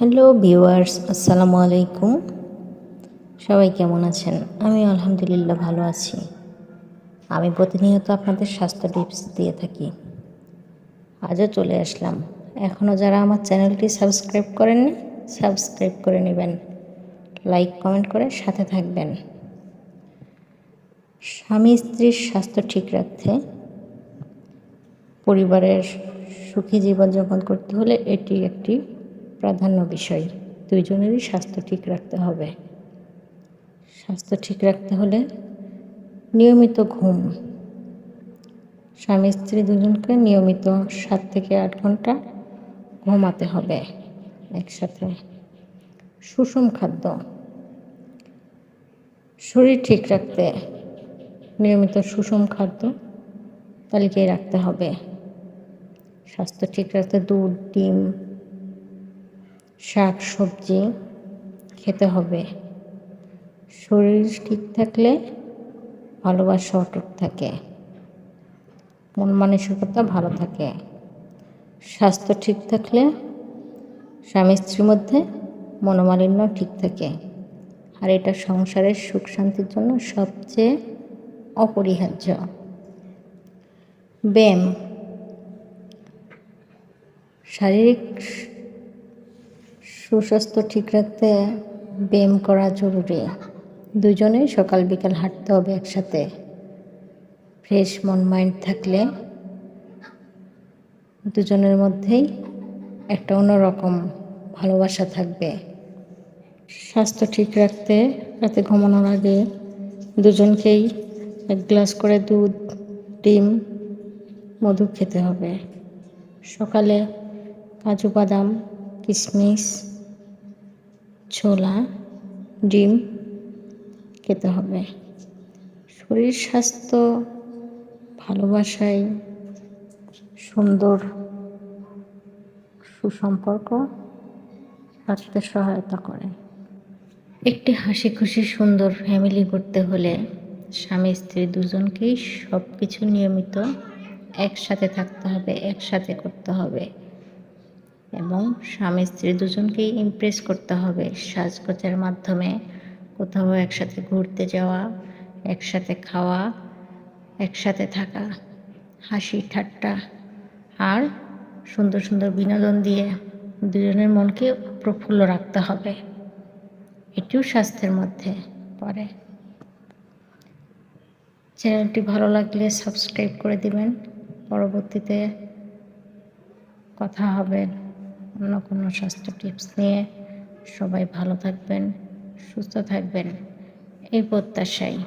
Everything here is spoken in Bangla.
হ্যালো ভিউয়ার্স আসসালামু আলাইকুম সবাই কেমন আছেন? আমি আলহামদুলিল্লাহ ভালো আছি। আমি প্রতিনিয়ত আপনাদের স্বাস্থ্য টিপস দিয়ে থাকি। আজও চলে আসলাম। এখনও যারা আমার চ্যানেলটি সাবস্ক্রাইব করেননি সাবস্ক্রাইব করে নেবেন। লাইক কমেন্ট করে সাথে থাকবেন। স্বামী স্ত্রীর স্বাস্থ্য ঠিক রাখতে পরিবারের সুখী জীবনযাপন করতে হলে এটি একটি প্রাধান্য বিষয়। দুইজনেরই স্বাস্থ্য ঠিক রাখতে হবে। স্বাস্থ্য ঠিক রাখতে হলে নিয়মিত ঘুম। স্বামী স্ত্রী দুজনকে নিয়মিত সাত থেকে আট ঘণ্টা ঘুমাতে হবে একসাথে। সুষম খাদ্য। শরীর ঠিক রাখতে নিয়মিত সুষম খাদ্য তালিকায় রাখতে হবে। স্বাস্থ্য ঠিক রাখতে দুধ, ডিম শাক, সবজি খেতে হবে। শরীর ঠিক থাকলে ভালোবাসা অটুট থাকে। মন মানসিকতা ভালো থাকে। স্বাস্থ্য ঠিক থাকলে স্বামী স্ত্রীর মধ্যে মনোমালিন্য ঠিক থাকে। আর এটা সংসারের সুখ শান্তির জন্য সবচেয়ে অপরিহার্য। ব্যায়াম। শারীরিক সুস্বাস্থ্য ঠিক রাখতে ব্যায়াম করা জরুরি। দুজনেই সকাল বিকাল হাঁটতে হবে একসাথে। ফ্রেশ মন মাইন্ড থাকলে দুজনের মধ্যেই একটা অন্যরকম ভালোবাসা থাকবে। স্বাস্থ্য ঠিক রাখতে, রাতে ঘুমানোর আগে দুজনকেই এক গ্লাস করে দুধ, ডিম, মধু খেতে হবে। সকালে কাজু বাদাম, কিশমিশ ছোলা, ডিম খেতে হবে। শরীর স্বাস্থ্য, ভালোবাসায় সুন্দর সুসম্পর্ক রাখতে সহায়তা করে। একটি হাসি খুশি সুন্দর ফ্যামিলি করতে হলে স্বামী, স্ত্রী দুজনকেই সব কিছু নিয়মিত একসাথে থাকতে হবে, একসাথে করতে হবে। এবং স্বামী স্ত্রী দুজনকেই ইমপ্রেস করতে হবে। সাজগোজের মাধ্যমে কোথাও একসাথে ঘুরতে যাওয়া, একসাথে খাওয়া, একসাথে থাকা, হাসি ঠাট্টা আর সুন্দর সুন্দর বিনোদন দিয়ে দুজনের মনকে প্রফুল্ল রাখতে হবে। এটিও স্বাস্থ্যের মধ্যে পড়ে। চ্যানেলটি ভালো লাগলে সাবস্ক্রাইব করে দিবেন। পরবর্তীতে কথা হবে। অন্য কোনো স্বাস্থ্য টিপস নিয়ে সবাই ভালো থাকবেন সুস্থ থাকবেন। এই প্রত্যাশায়